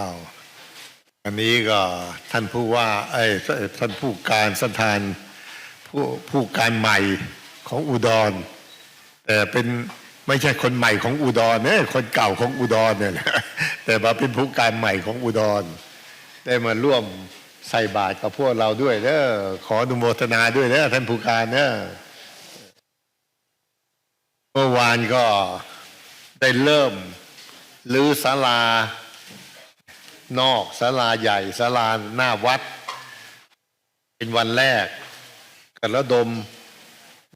อ้าวอันนี้ก็ท่านผู้ว่าไอ้ท่านผู้การสถานผู้ผู้การใหม่ของอุดรแต่เป็นไม่ใช่คนใหม่ของอุดรเนี่ยคนเก่าของอุดรเนี่ยแต่มาเป็นผู้การใหม่ของอุดร ได้มาร่วมใส่บาตรกับพวกเราด้วยเด้อขออนุโมทนาด้วยเด้อท่านผู้การเด้อเมื่อวานก็ได้เริ่มรื้อศาลา นอกศาลาใหญ่ศาลาหน้าวัด เป็นวันแรกก็ระดม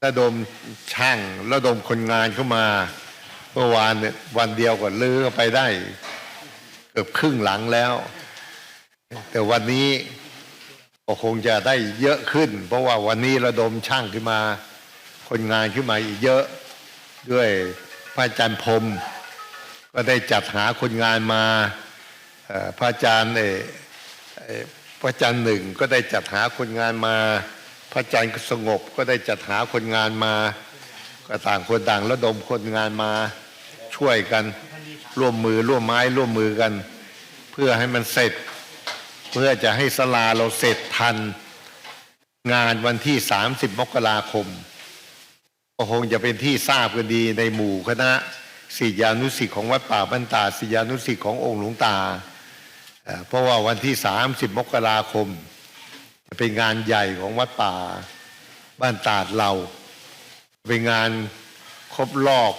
ระดมช่างระดมคนงานเข้ามาเมื่อวานเนี่ยวันเดียวก็ลื้อไปได้เกือบครึ่งหลังแล้ว แต่วันนี้ก็คงจะได้เยอะขึ้น เพราะว่าวันนี้ระดมช่างขึ้นมา คนงานขึ้นมาอีกเยอะด้วยพระอาจารย์พรมก็ได้จัดหาคนงานมา พระอาจารย์เอพระอาจารย์หนึ่งก็ได้จัดหาคนงานมา พระอาจารย์สงบก็ได้จัดหาคนงานมาก็ต่างคนต่างระดมคนงานมาช่วยกันร่วมมือร่วมไม้ร่วมมือกัน เพื่อให้มันเสร็จ เพื่อจะให้สลาเราเสร็จทัน งานวันที่ 30 มกราคมก็คงจะเป็นที่ทราบกันดีในหมู่คณะศิษยานุศิษย์ของวัดป่าบ้านตาศิษยานุศิษย์ขององค์หลวงตา เพราะว่าวันที่ 30 มกราคม จะเป็นงานใหญ่ของวัดป่าบ้านตาดเรา เป็นงานครบรอบ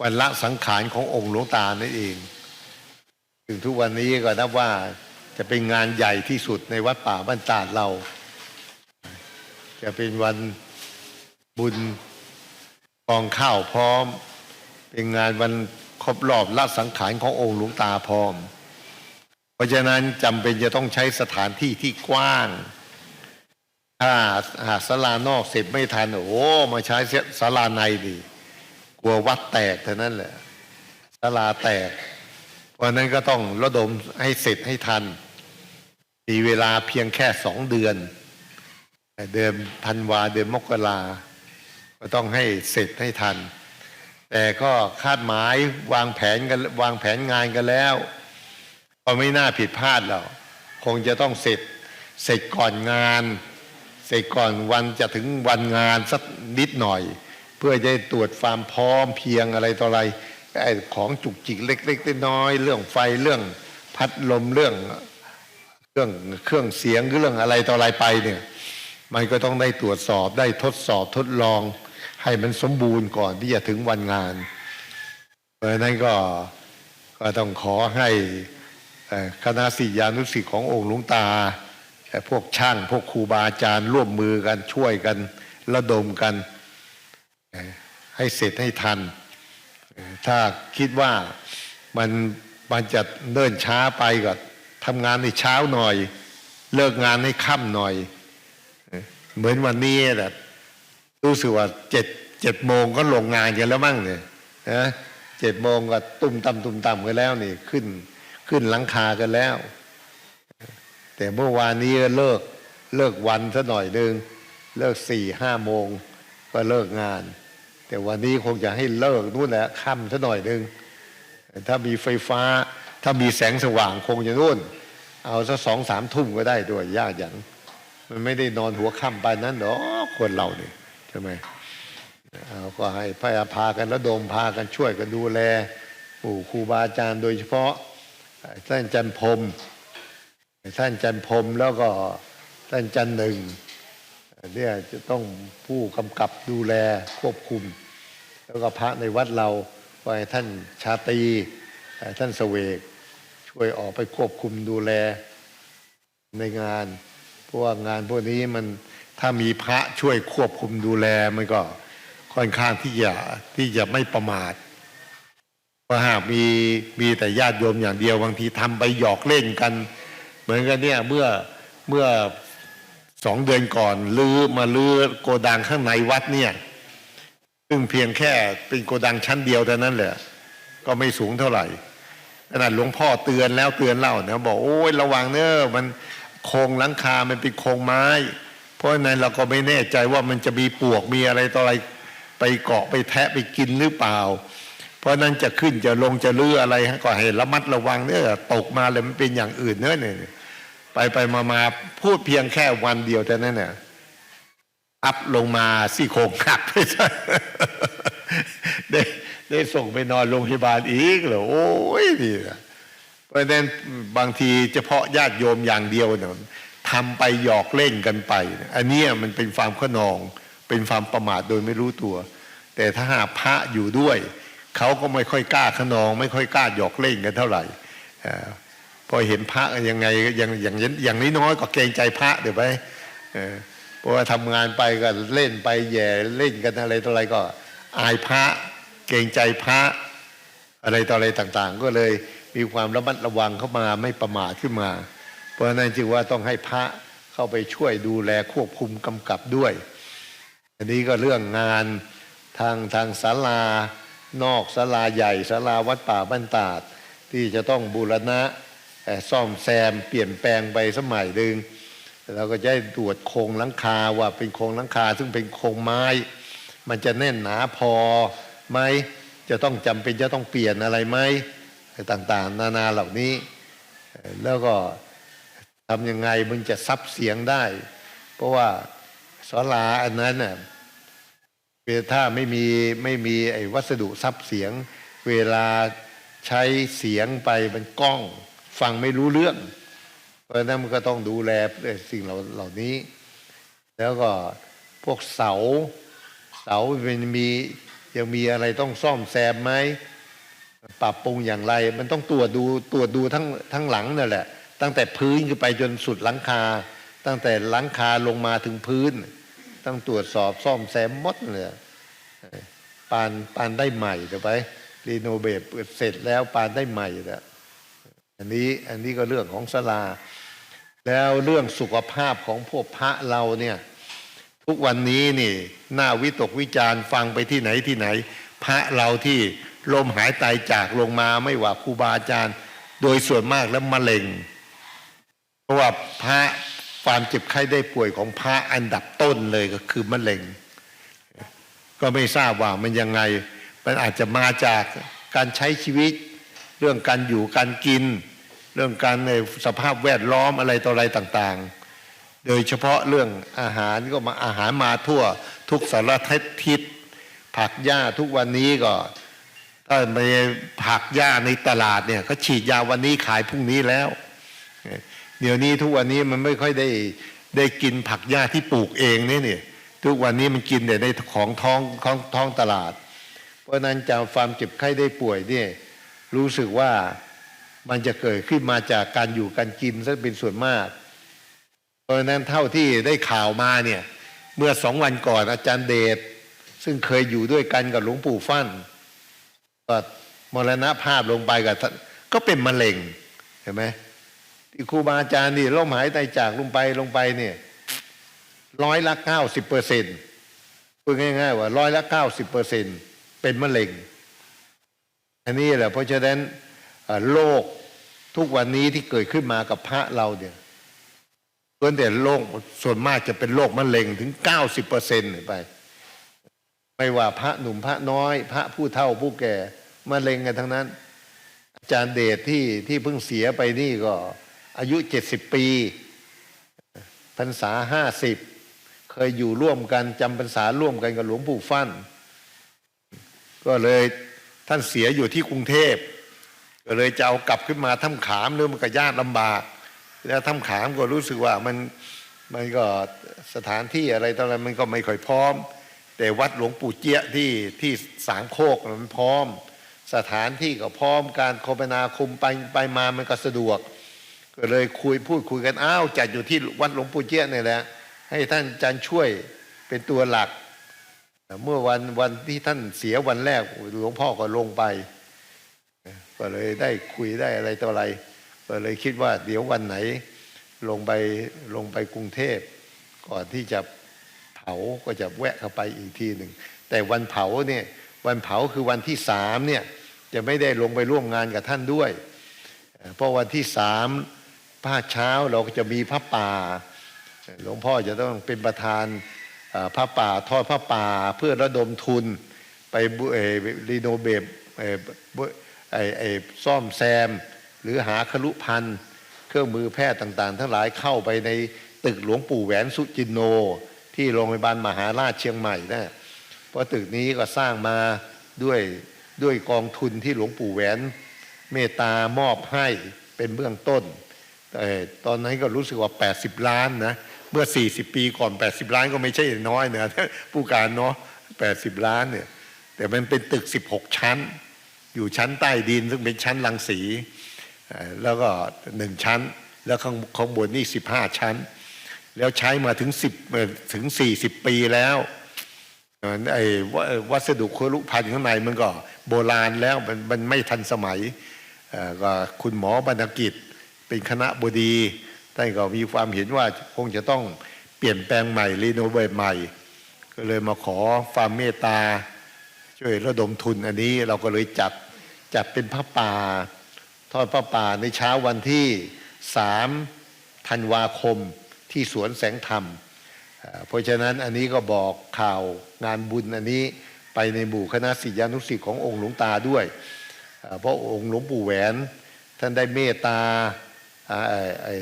วันละสังขารขององค์หลวงตานั่นเอง ถึงทุกวันนี้ก็นับว่าจะเป็นงานใหญ่ที่สุดในวัดป่าบ้านตาดเรา จะเป็นวันบุญกองข้าวพร้อม เป็นงานวันครบรอบละสังขารขององค์หลวงตาพร้อม ราะฉะนั้นจำเป็นจะต้องใช้สถานที่ที่กว้าง ถ้าหาศาลานอกเสร็จไม่ทันโอ้มาใช้ศาลาในดีกลัววัดแตกเท่านั้นแหละศาลาแตก เพราะฉะนั้นก็ต้องระดมให้เสร็จให้ทัน มีเวลาเพียงแค่สองเดือน เดือนธันวาเดือนมกราก็ต้องให้เสร็จให้ทัน แต่ก็คาดหมายวางแผนกันวางแผนงานกันแล้ว ก็ไม่น่าผิดพลาดหรอกคงจะต้องเสร็จ เสร็จก่อนงาน เสร็จก่อนวันจะถึงวันงานสักนิดหน่อย เพื่อจะได้ตรวจความพร้อมเพียงอะไรต่ออะไรไอ้ของจุกจิกเล็กๆน้อยๆเรื่องไฟเรื่องพัดลมเรื่องเครื่องเครื่องเสียงเรื่องอะไรต่ออะไรไปเนี่ย มันก็ต้องได้ตรวจสอบได้ทดสอบทดลอง ให้มันสมบูรณ์ก่อนที่จะถึงวันงาน เพราะนั้นก็ก็ต้องขอให้ คณะศิยานุศิษย์ขององค์หลวงตา พวกช่างพวกครูบาอาจารย์ร่วมมือกันช่วยกันระดมกัน ให้เสร็จให้ทัน ถ้าคิดว่ามันมันจะเนิ่นช้าไปก็ทำงานในเช้าหน่อย เลิกงานให้ค่ำหน่อย เหมือนวันนี้แหละรู้สึกว่าเจ็ดเจ็ดโมงก็ลงงานกันแล้วมั้งเนี่ยนะเจ็ดโมงก็ตุ่มต่ำตุ่มต่ำกันแล้วนี่ขึ้น ขึ้นหลังคากันแล้ว แต่เมื่อวานนี้เลิกเลิกวันซะหน่อยหนึ่งเลิกสี่ห้าโมงก็เลิกงาน แต่วันนี้คงจะให้เลิกนู่นแหละค่ำซะหน่อยหนึ่งถ้ามีไฟฟ้า ถ้ามีแสงสว่างคงจะนู่น เอาสักสองสามทุ่มก็ได้ด้วยยากอย่างมันไม่ได้นอนหัวค่ำไปนั้นหรอกคนเราเนี่ยใช่ไหมเอาก็ให้พยาพากันระดมพากันช่วยกันดูแลปู่ครูบาอาจารย์โดยเฉพาะ ท่านจันพรมท่านจันพรมแล้วก็ท่านจันหนึ่งเนี่ยจะต้องผู้กำกับดูแลควบคุม แล้วก็พระในวัดเราก็ให้ท่านชาตรีท่านเสวก ช่วยออกไปควบคุมดูแลในงาน เพราะว่างานพวกนี้มันถ้ามีพระช่วยควบคุมดูแลมันก็ค่อนข้างที่จะที่จะไม่ประมาท ราะหากมีมีแต่ญาติโยมอย่างเดียวบางทีทำไปหยอกเล่นกัน เหมือนกันเนี่ยเมื่อเมื่อสองเดือนก่อนลื้อมาลื้อโกดังข้างในวัดเนี่ย ซึ่งเพียงแค่เป็นโกดังชั้นเดียวเท่านั้นแหละ ก็ไม่สูงเท่าไหร่ขนาดหลวงพ่อเตือนแล้วเตือนเล่านะบอกโอ้ยระวังเนอะมันโครงหลังคา มันเป็นโครงไม้ เพราะนั้นเราก็ไม่แน่ใจว่ามันจะมีปวกมีอะไรต่ออะไรไปเกาะไปแทะไปกินหรือเปล่า เพราะนั้นจะขึ้นจะลงจะเลืออะไรก็ให้ระมัดระวังเนี่ยตกมาเลยมันเป็นอย่างอื่นเนื้อเนี่ยไปไปมามาพูดเพียงแค่วันเดียวแต่นั้นเนี่ยอัพลงมาซี่โครงหักไปซะได้ได้ส่งไปนอนโรงพยาบาลอีกเหรอโอ้ยนี่นะเพราะนั้นบางทีเฉพาะญาติโยมอย่างเดียวเนี่ยทำไปหยอกเล่นกันไป อันนี้มันเป็นความขนอง เป็นความประมาทโดยไม่รู้ตัว แต่ถ้าหาพระอยู่ด้วย เขาก็ไม่ค่อยกล้าขนอง ไม่ค่อยกล้าหยอกเล่นกันเท่าไหร่พอเห็นพระยังไงอย่างอย่างอย่างน้อยก็เกรงใจพระเดี๋ยวไปเออเพราะว่าทำงานไปก็เล่นไปแย่เล่นกันอะไรต่ออะไรก็ อายพระเกรงใจพระอะไรต่ออะไรต่างๆ ก็เลยมีความระมัดระวังเข้ามาไม่ประมาทขึ้นมา เพราะฉะนั้นจึงว่าต้องให้พระเข้าไปช่วยดูแลควบคุมกำกับด้วย อันนี้ก็เรื่องงานทางทางศาลา นอกศาลาใหญ่ศาลาวัดป่าบ้านตาด ที่จะต้องบูรณะซ่อมแซมเปลี่ยนแปลงไปสมัยหนึ่งเราก็จะได้ตรวจโครงหลังคาว่าเป็นโครงหลังคา ซึ่งเป็นโครงไม้ มันจะแน่นหนาพอไหมจะต้องจำเป็นจะต้องเปลี่ยนอะไรไหมต่างๆ นานาเหล่านี้ แล้วก็ทำยังไงมึงจะซับเสียงได้ เพราะว่าศาลาอันนั้นน่ะ คือถ้าไม่มีไม่มีไอ้วัสดุซับเสียง เวลาใช้เสียงไปมันกล้อง ฟังไม่รู้เรื่อง เพราะฉะนั้นมันก็ต้องดูแลสิ่งเหล่าลานี้ แล้วก็พวกเสา เสามันมียังมีอะไรต้องซ่อมแซมไหมปรับปรุงอย่างไร มันต้องตรวจดูตรวจดูทั้งทั้งหลังนั่นแหละ ตั้งแต่พื้นขึ้นไปจนสุดหลังคา ตั้งแต่หลังคาลงมาถึงพื้น ต้องตรวจสอบซ่อมแซมมดเลยปานปานได้ใหม่เดี๋ยวไปรีโนเวทเสร็จแล้วปานได้ใหม่แล้วอันนี้อันนี้ก็เรื่องของศาลา แล้วเรื่องสุขภาพของพวกพระเราเนี่ย ทุกวันนี้นี่หน้าวิตกวิจารณ์ฟังไปที่ไหนที่ไหน พระเราที่ลมหายตายจากลงมาไม่ว่าครูบาอาจารย์ โดยส่วนมากแล้วมะเร็งเพราะว่าพระ ความเจ็บไข้ได้ป่วยของพระอันดับต้นเลยก็คือมะเร็ง ก็ไม่ทราบว่ามันยังไง มันอาจจะมาจากการใช้ชีวิต เรื่องการอยู่การกิน เรื่องการในสภาพแวดล้อมอะไรต่ออะไรต่างๆ โดยเฉพาะเรื่องอาหารก็มาอาหารมาทั่วทุกสารทิศผักหญ้าทุกวันนี้ก็ถ้าไปผักหญ้าในตลาดเนี่ยเขาฉีดยาวันนี้ขายพรุ่งนี้แล้ว เดี๋ยวนี้ทุกวันนี้มันไม่ค่อยได้ได้กินผักหญ้าที่ปลูกเองเนี่ยเนี่ยทุกวันนี้มันกินแต่ในของท้องของท้องตลาด เพราะนั้นจากความเจ็บไข้ได้ป่วยเนี่ยรู้สึกว่ามันจะเกิดขึ้นมาจากการอยู่การกินซะเป็นส่วนมาก เพราะนั้นเท่าที่ได้ข่าวมาเนี่ยเมื่อสองวันก่อนอาจารย์เดชซึ่งเคยอยู่ด้วยกันกับหลวงปู่ฟั่นก็มรณภาพลงไปกับก็เป็นมะเร็งเห็นไหม ครูบาอาจารย์นี่ลมหายใจจากลงไปลงไปเนี่ยร้อยละเก้าสิบเปอร์เซ็นต์พูดง่ายๆว่าร้อยละเก้าสิบเปอร์เซ็นต์เป็นมะเร็ง อันนี้แหละเพราะฉะนั้นโรคทุกวันนี้ที่เกิดขึ้นมากับพระเราเนี่ยส่วนแต่โรคส่วนมากจะเป็นโรคมะเร็งถึงเก้าสิบเปอร์เซ็นต์ไป ไม่ว่าพระหนุ่มพระน้อย พระผู้เฒ่าผู้แก่มะเร็งกันทั้งนั้น อาจารย์เดชที่ที่เพิ่งเสียไปนี่ก็ อายุเจ็ดสิบปีพรรษาห้าสิบเคยอยู่ร่วมกันจำพรรษาร่วมกันกับหลวงปู่ฟั่น ก็เลยท่านเสียอยู่ที่กรุงเทพก็เลยจะเอากลับขึ้นมาถ้ำขามเรื่องมันก็ยากลำบาก แล้วถ้ำขามก็รู้สึกว่ามันมันก็สถานที่อะไรต่ออะไรมันก็ไม่ค่อยพร้อม แต่วัดหลวงปู่เจี๊ยที่ที่สามโคกมันพร้อม สถานที่ก็พร้อมการคมนาคมไปไปมามันก็สะดวก ก็เลยคุยพูดคุยกันอ้าวจัดอยู่ที่วัดหลวงปู่เจี๊ยนี่แหละให้ท่านอาจารย์ช่วยเป็นตัวหลัก เมื่อวันวันที่ท่านเสียวันแรกหลวงพ่อก็ลงไป ก็เลยได้คุยได้อะไรต่ออะไร ก็เลยคิดว่าเดี๋ยววันไหนลงไปลงไปกรุงเทพ ก่อนที่จะเผาก็จะแวะเข้าไปอีกทีหนึ่งแต่วันเผาเนี่ยวันเผาคือวันที่สามเนี่ยจะไม่ได้ลงไปร่วมงานกับท่านด้วย เพราะวันที่สาม ภาคเช้าเราก็จะมีพระป่า หลวงพ่อจะต้องเป็นประธานพระป่าทอดพระป่าเพื่อระดมทุนไปรีโนเวทซ่อมแซม หรือหาคลุพันธ์เครื่องมือแพทย์ต่างๆ ทั้งหลายเข้าไปในตึกหลวงปู่แหวนสุจินโน ที่โรงพยาบาลมหาราชเชียงใหม่นะเพราะตึกนี้ก็สร้างมาด้วยด้วยกองทุนที่หลวงปู่แหวน เมตตามอบให้เป็นเบื้องต้น ต่ตอนนั้นก็รู้สึกว่า 80 ล้านนะเมื่อ 40 ปีก่อน 80 ล้านก็ไม่ใช่น้อยนะผู้การเนาะ80 ล้านเนี่ยแต่มันเป็นตึก 16 ชั้น อยู่ชั้นใต้ดินซึ่งเป็นชั้นรังสีแล้วก็หนึ่งชั้น แล้วข้างข้างบนนี่ 15 ชั้น แล้วใช้มาถึง 10 ถึง 40 ปีแล้วไอ้ววัสดุครุพันธ์ข้างในมันก็โบราณแล้วมันมันไม่ทันสมัยก็คุณหมอบรรณกิจ เป็นคณะบดีท่านก็มีความเห็นว่าคงจะต้องเปลี่ยนแปลงใหม่รีโนเวทใหม่ ก็เลยมาขอความเมตตา ช่วยระดมทุนอันนี้เราก็เลยจัดจัดเป็นพระป่าทอดพระป่าในเช้าวันที่สามธันวาคมที่สวนแสงธรรม เพราะฉะนั้นอันนี้ก็บอกข่าวงานบุญอันนี้ไปในหมู่คณะศิษยานุศิษย์ขององค์หลวงตาด้วย เพราะองค์หลวงปู่แหวน ท่านได้เมตตา ไอ้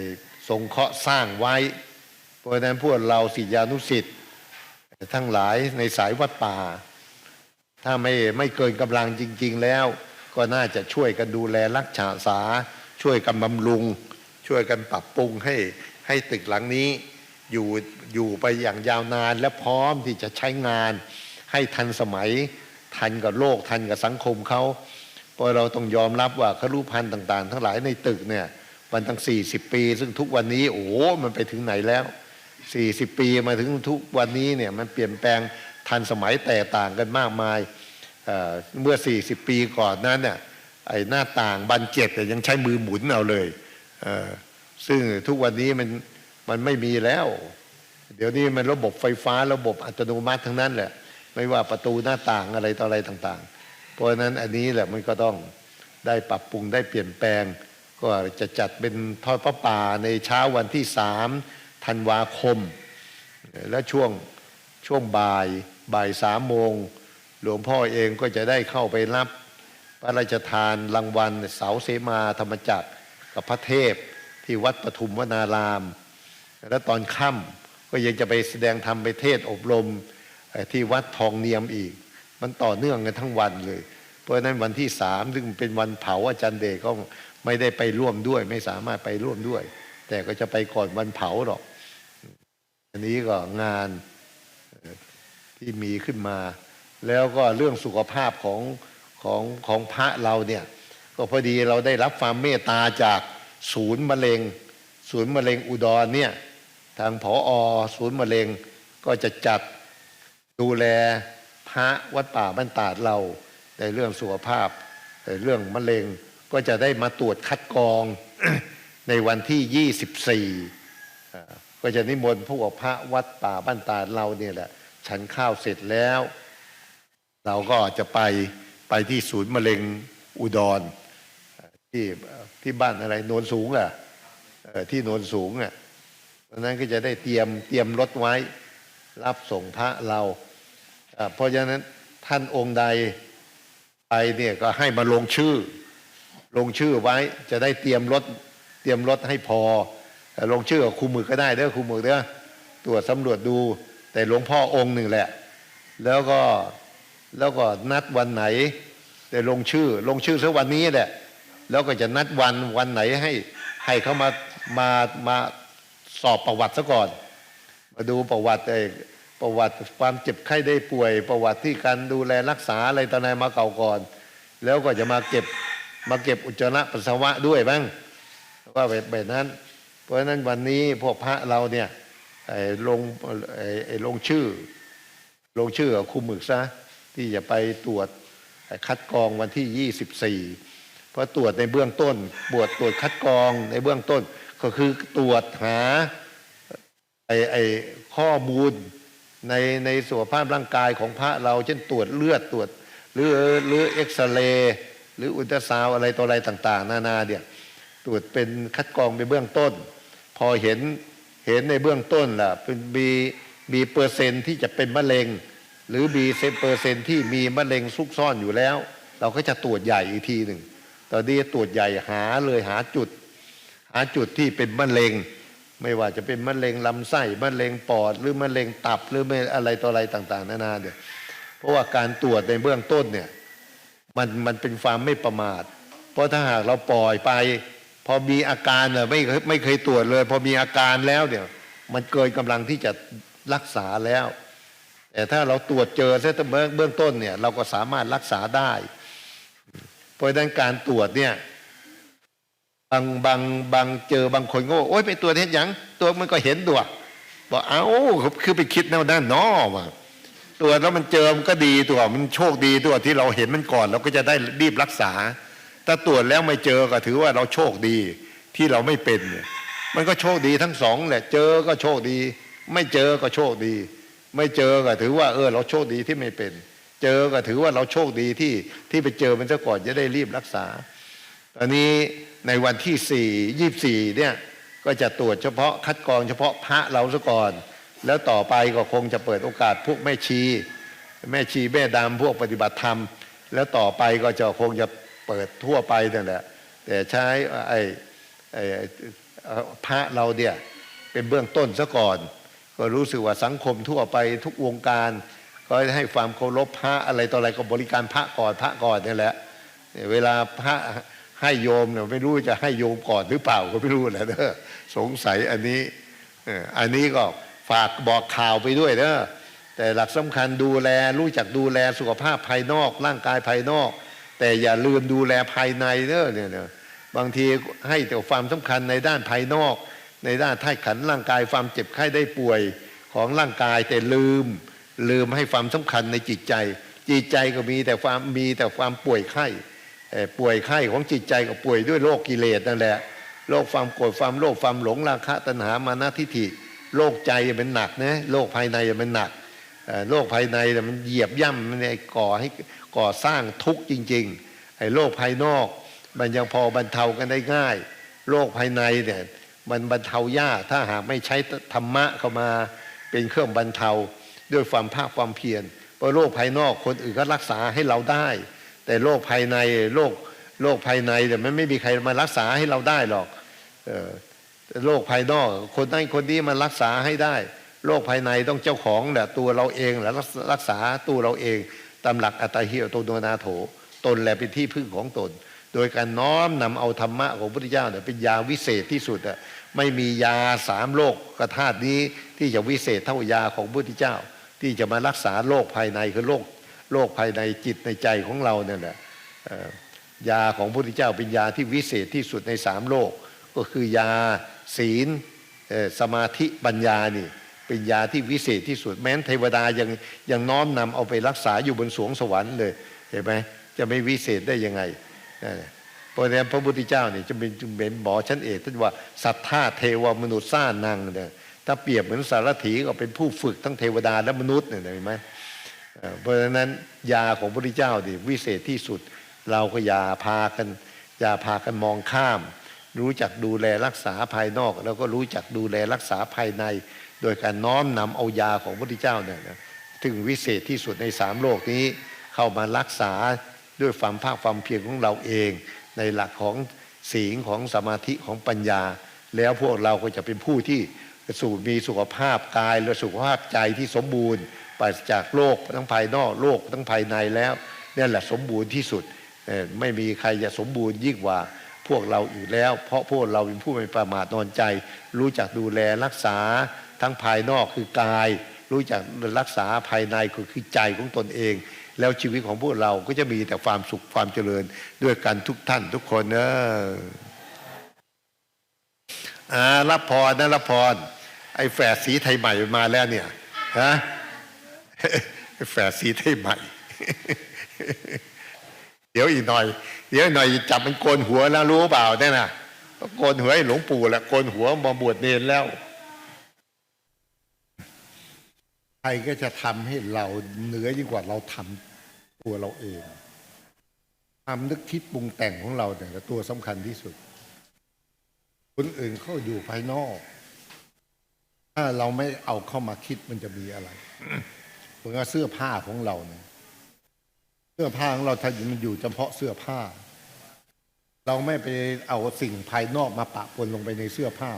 ทรงเคราะห์สร้างไว้ เพราะฉะนั้นพวกเราศิษยานุศิษย์ทั้งหลายในสายวัดป่า ถ้าไม่ไม่เกินกำลังจริง ๆ แล้ว ก็น่าจะช่วยกันดูแลรักษาษาช่วยกันบำรุง ช่วยกันปรับปรุงให้ให้ตึกหลังนี้อยู่อยู่ไปอย่างยาวนานและพร้อมที่จะใช้งาน ให้ทันสมัยทันกับโลกทันกับสังคมเขาเพราะเราต้องยอมรับว่าครุพันธ์ต่าง ๆ ทั้งหลายในตึกเนี่ย มันตั้ง40ปี ซึ่งทุกวันนี้ โอ้โหมันไปถึงไหนแล้ว40ปีมาถึงทุกวันนี้เนี่ยมันเปลี่ยนแปลงทันสมัยแตกต่างกันมากมายเอ่อเมื่อ40ปีก่อนนั้นเนี่ยไอ้หน้าต่างบานเจ็ดยังใช้มือหมุนเอาเลยเซึ่งทุกวันนี้มันมันไม่มีแล้ว เดี๋ยวนี้มันระบบไฟฟ้าระบบอัตโนมัติทั้งนั้นแหละ ไม่ว่าประตูหน้าต่างอะไรต่ออะไรต่าง ๆ เพราะฉะนั้นอันนี้แหละมันก็ต้องได้ปรับปรุงได้เปลี่ยนแปลง ก็จะจัดเป็นทอดพระป่าในเช้าวันที่สามธันวาคม และช่วงช่วงบ่ายบ่ายสามโมง หลวงพ่อเองก็จะได้เข้าไปรับพระราชทานรางวัลเสาเสมาธรรมจักรกับพระเทพที่วัดปทุมวนาราม และตอนค่ำก็ยังจะไปแสดงธรรมไปเทศอบรมที่วัดทองเนียมอีก มันต่อเนื่องกันทั้งวันเลย เพราะนั้นวันที่สามซึ่งเป็นวันเผาอาจารย์เดชก็ ไม่ได้ไปร่วมด้วย ไม่สามารถไปร่วมด้วย แต่ก็จะไปก่อนวันเผาหรอก อันนี้ก็งานที่มีขึ้นมา แล้วก็เรื่องสุขภาพของของของพระเราเนี่ยก็พอดีเราได้รับความเมตตาจากศูนย์มะเร็ง ศูนย์มะเร็งอุดรเนี่ยทางผออศูนย์มะเร็งก็จะจัดดูแลพระวัดป่าบ้านตาดเราในเรื่องสุขภาพในเรื่องมะเร็ง ก็จะได้มาตรวจคัดกรองในวันที่ 24อ่ก็จะนิมนต์พวกพระวัดป่าบ้านตาเราเนี่ยแหละ ฉันข้าวเสร็จแล้ว เราก็จะไปไปที่ศูนย์มะเร็งอุดร ที่ที่บ้านอะไรโนนสูงอะเอ่อที่โนนสูงอะเพราะนั้นก็จะได้เตรียมเตรียมรถไว้ รับส่งพระเราเพราะฉะนั้นท่านองค์ใดไปเนี่ยก็ให้มาลงชื่อ ลงชื่อไว้จะได้เตรียมรถเตรียมรถให้พอ ลงชื่อกับครูมึกก็ได้เด้อครูมึกเด้อตรวจสำรวจดู แต่หลวงพ่อองค์หนึ่งแหละ แล้วก็แล้วก็นัดวันไหน แต่ลงชื่อลงชื่อสักวันนี้แหละ แล้วก็จะนัดวันวันไหนให้ให้เขามามามาสอบประวัติซะก่อน มาดูประวัติไอ้ประวัติความเจ็บไข้ได้ป่วย ประวัติที่การดูแลรักษาอะไรต่ออะไรมาเก่าก่อน แล้วก็จะมาเก็บ มาเก็บอุจจาระปัสสาวะด้วยบ้างว่าแบบแบบนั้น เพราะฉะนั้นวันนี้พวกพระเราเนี่ยลงลงชื่อ ลงชื่อกับครูหมึกซะที่จะไปตรวจคัดกรองวันที่ 24 เพราะตรวจในเบื้องต้นบวชตรวจคัดกรองในเบื้องต้น ก็คือตรวจหาไอ้ไอข้อมูลในในสุขภาพร่างกายของพระเรา เช่นตรวจเลือดตรวจหรือหรือเอ็กซเรย์ หรืออุลตราซาวอะไรต่ออะไรต่าง ๆ นานาเนี่ยตรวจเป็นคัดกรองในเบื้องต้น พอเห็นเห็นในเบื้องต้นล่ะเป็นมีมีเปอร์เซ็นที่จะเป็นมะเร็ง หรือมีเปอร์เซ็นที่มีมะเร็งซุกซ่อนอยู่แล้ว เราก็จะตรวจใหญ่อีกทีหนึ่งตอนนี้ตรวจใหญ่หาเลยหาจุด หาจุดที่เป็นมะเร็ง ไม่ว่าจะเป็นมะเร็งลำไส้มะเร็งปอด หรือมะเร็งตับหรือไม่อะไรต่ออะไรต่าง ๆ นานาเนี่ยเพราะว่าการตรวจในเบื้องต้นเนี่ย มันมันเป็นความไม่ประมาท เพราะถ้าหากเราปล่อยไป พอมีอาการเนี่ยไม่เคยไม่เคยตรวจเลย พอมีอาการแล้วเนี่ย มันเกินกำลังที่จะรักษาแล้ว แต่ถ้าเราตรวจเจอเส้นเบื้องเบื้องต้นเนี่ย เราก็สามารถรักษาได้ เพราะฉะนั้นการตรวจเนี่ยบางบางบางเจอบางคนก็บอกโอ๊ยไปตรวจเห็นยังตัวมันก็เห็นตัวบอกเอ้าคือไปคิดแนวด้านนอมา ตรวจแล้วมันเจอมันก็ดีตัวมันโชคดีตัวที่เราเห็นมันก่อน เราก็จะได้รีบรักษา ถ้าตรวจแล้วไม่เจอก็ถือว่าเราโชคดีที่เราไม่เป็น มันก็โชคดีทั้งสองแหละเจอก็โชคดี ไม่เจอก็โชคดี ไม่เจอก็ถือว่า เออ เราโชคดีที่ไม่เป็น เจอก็ถือว่าเราโชคดีที่ที่ไปเจอมันซะก่อนจะได้รีบรักษา ตอนนี้ในวันที่สี่ยี่สี่เนี่ยก็จะตรวจเฉพาะคัดกรองเฉพาะพระเราซะก่อน แล้วต่อไปก็คงจะเปิดโอกาสพวกแม่ชี แม่ชีแม่ดำพวกปฏิบัติธรรม แล้วต่อไปก็จะคงจะเปิดทั่วไปนั่นแหละแต่ใช้ไอ้ไอ้พระเราเนี่ยเป็นเบื้องต้นซะก่อน ก็รู้สึกว่าสังคมทั่วไปทุกวงการก็ให้ความเคารพพระอะไรต่ออะไรก็บริการพระก่อนพระก่อนนี่แหละเวลาพระให้โยมเนี่ยไม่รู้จะให้โยมก่อนหรือเปล่าก็ไม่รู้แหละเด้อสงสัยอันนี้อันนี้ก็ ฝากบอกข่าวไปด้วยเด้อแต่หลักสำคัญดูแลรู้จักดูแลสุขภาพภายนอก ร่างกายภายนอก แต่อย่าลืมดูแลภายในเด้อเนี่ยนะบางทีให้แต่ความสำคัญในด้านภายนอก ในด้านท่าขันร่างกายความเจ็บไข้ได้ป่วยของร่างกายแต่ลืม ลืมให้ความสำคัญในจิตใจ จิตใจก็มีแต่ความมีแต่ความป่วยไข่ป่วยไข้ของจิตใจก็ป่วยด้วยโรคกิเลสนั่นแหละโรคความโกรธความโลภความหลงราคะตัณหามานะทิฏฐิ โรคใจเป็นหนักนะโรคภายในเป็นหนักโรคภายในมันเหยียบย่ำมันก่อให้ก่อสร้างทุกข์จริงๆไอ้โรคภายนอกมันยังพอบรรเทากันได้ง่ายโรคภายในเนี่ยมันบรรเทายากถ้าหากไม่ใช้ธรรมะเข้ามาเป็นเครื่องบรรเทาด้วยความภาคความเพียรเพราะโรคภายนอกคนอื่นก็รักษาให้เราได้ แต่โรคภายในโรคโรคภายในเนี่ยมันไม่มีใครมารักษาให้เราได้หรอกเออ โรคภายนอก คนนั้นคนนี้มันรักษาให้ได้โรคภายในต้องเจ้าของแหละตัวเราเองแหละรักษาตัวเราเองตามหลักอัตตาหิโอตโนนาโถ ตนแหละเป็นที่พึ่งของตน โดยการน้อมนำเอาธรรมะของพระพุทธเจ้าเนี่ยเป็นยาวิเศษที่สุดอะไม่มียาสามโรคกระธาตุนี้ที่จะวิเศษเท่ายาของพระพุทธเจ้า ที่จะมารักษาโรคภายในคือโรคโรคภายในจิตในใจของเราเนี่ยแหละยาของพระพุทธเจ้าเป็นยาที่วิเศษที่สุดในสามโลกก็คือยา ศีลสมาธิปัญญานี่เป็นยาที่วิเศษที่สุดแม้นเทวดายังยังน้อมนำเอาไปรักษาอยู่บนสวงสวรรค์เลยเห็นไหมจะไม่วิเศษได้ยังไงเพราะฉะนั้นพระพุทธเจ้าเนี่ยจะเป็นจึงเป็นหมอชั้นเอกท่านว่าสัทธาเทวมนุษย์ซ่านังเนี่ยถ้าเปรียบเหมือนสารถีก็เป็นผู้ฝึกทั้งเทวดาและมนุษย์เนี่ยเห็นไหมเพราะฉะนั้นยาของพระพุทธเจ้าดิวิเศษที่สุด เราก็อย่าพากันอย่าพากันมองข้าม รู้จักดูแลรักษาภายนอก แล้วก็รู้จักดูแลรักษาภายใน โดยการน้อมนำเอายาของพระพุทธเจ้าเนี่ยนะถึงวิเศษที่สุดในสามโลกนี้ เข้ามารักษาด้วยความภาคความเพียรของเราเอง ในหลักของศีลของสมาธิของปัญญา แล้วพวกเราก็จะเป็นผู้ที่สู่มีสุขภาพกายและสุขภาพใจที่สมบูรณ์ปราศจากโรคทั้งภายนอกโรคทั้งภายในแล้วนี่แหละสมบูรณ์ที่สุดไม่มีใครจะสมบูรณ์ยิ่งกว่า พวกเราอยู่แล้ว เพราะพวกเราเป็นผู้ไม่ประมาทนอนใจ รู้จักดูแลรักษาทั้งภายนอกคือกาย รู้จักรักษาภายในคือใจของตนเอง แล้วชีวิตของพวกเราก็จะมีแต่ความสุขความเจริญด้วยกันทุกท่านทุกคนเนอะอ่ารับพรนะรับพรไอ้แฝดสีไทยใหม่มาแล้วเนี่ยฮะแฝดสีไทยใหม่ เดี๋ยวอีกหน่อย เดี๋ยวหน่อยจับมันโกนหัวแล้วรู้เปล่าเนี่ยนะโกนหัวให้หลวงปู่แหละโกนหัวมาบวชเนรแล้วใครก็จะทำให้เราเหนือยิ่งกว่าเราทำตัวเราเองความนึกคิดปรุงแต่งของเราเนี่ยตัวสำคัญที่สุด คนอื่นเขาอยู่ภายนอก ถ้าเราไม่เอาเข้ามาคิดมันจะมีอะไรเหมือนกับเสื้อผ้าของเราเนี่ย สื้อผ้าของเราถ้ามันอยู่เฉพาะเสื้อผ้า เราไม่ไปเอาสิ่งภายนอกมาปะปนลงไปในเสื้อผ้า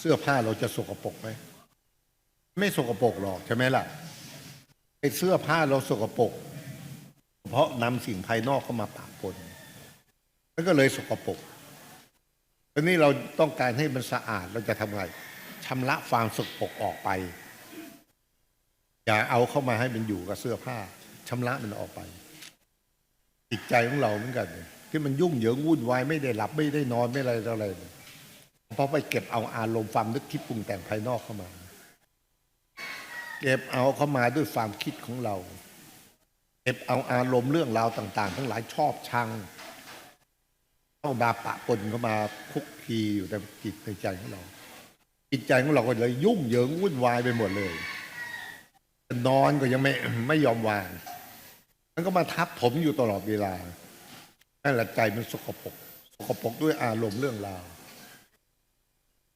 เสื้อผ้าเราจะสกปรกไหมไม่สกปรกหรอกใช่ไหมล่ะไอ้เสื้อผ้าเราสกปรกเพราะนำสิ่งภายนอกเข้ามาปะปนมันก็เลยสกปรกทีนี้เราต้องการให้มันสะอาดเราจะทำไงชำระความสกปรกออกไป อย่าเอาเข้ามาให้มันอยู่กับเสื้อผ้าชำระมันออกไป จิตใจของเราเหมือนกัน ที่มันยุ่งเหยิงวุ่นวายไม่ได้หลับไม่ได้นอนไม่อะไรอะไรเนี่ยเพราะไปเก็บเอาอารมณ์ความนึกคิดปรุงแต่งภายนอกเข้ามา เก็บเอาเข้ามาด้วยความคิดของเรา เก็บเอาอารมณ์เรื่องราวต่าง ๆ ทั้งหลายชอบชังเข้ามาปะปนเข้ามาคุกคีอยู่ในจิตในใจของเรา จิตใจของเราก็เลย ยุ่งเหยิงวุ่นวายไปหมดเลยนอนก็ยังไม่ไม่ยอมวาง มันก็มาทับผมอยู่ตลอดเวลานั่นแหละใจมันสกปรกสกปรกด้วยอารมณ์เรื่องราว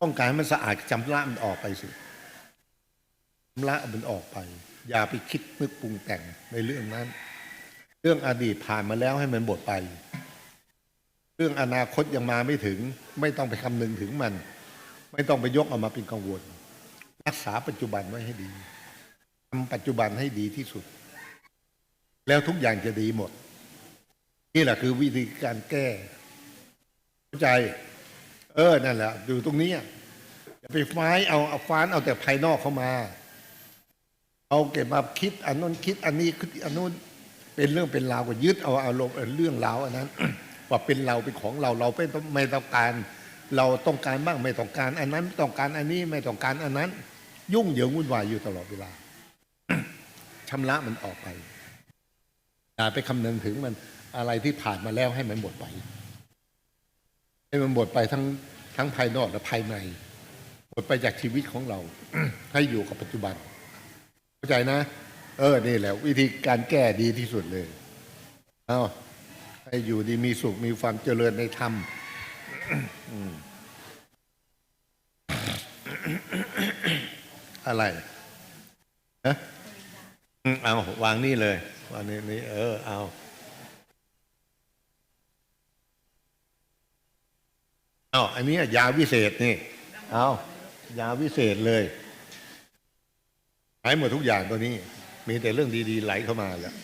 ต้องการให้มันสะอาดจำละมันออกไปสิชำระมันออกไป อย่าไปคิดนึกปรุงแต่งในเรื่องนั้น เรื่องอดีตผ่านมาแล้วให้มันหมดไป เรื่องอนาคตยังมาไม่ถึง ไม่ต้องไปคำนึงถึงมัน ไม่ต้องไปยกเอามาเป็นกังวล รักษาปัจจุบันไว้ให้ดีทำปัจจุบันให้ดีที่สุด แล้วทุกอย่างจะดีหมด นี่แหละคือวิธีการแก้เข้าใจ เออนั่นแหละอยู่ตรงนี้อย่าไปฟ้ายเอาเอาฟ้านเอาแต่ภายนอกเข้ามา เอาเก็บมาคิด อันนู้นคิด อันนี้คิดอันนู้นเป็นเรื่องเป็นราวก็ยึดเอาอารมณ์เรื่องราวอันนั้นว่าเป็นเราเป็นของเราเราไม่ต้องไม่ต้องการ เราต้องการบ้างไม่ต้องการ อันนั้นต้องการอันนี้ไม่ต้องการอันนั้น ยุ่งเหยิงวุ่นวายอยู่ตลอดเวลาชำระมันออกไป อย่าไปคำนึงถึงมันอะไรที่ผ่านมาแล้วให้มันหมดไป ให้มันหมดไปทั้งทั้งภายนอกและภายใน หมดไปจากชีวิตของเรา ให้อยู่กับปัจจุบัน เข้าใจนะ เออ นี่แหละ วิธีการแก้ดีที่สุดเลย เอาให้อยู่ดีมีสุขมีความเจริญในธรรมอืมอะไรฮะอืม เอาวางนี่เลยวางนี่นี่เออ เอา เอาอันนี้ยาวิเศษนี่ เอายาวิเศษเลยหายหมดทุกอย่างตัวนี้ มีแต่เรื่องดี ๆ ไหลเข้ามาแล้ว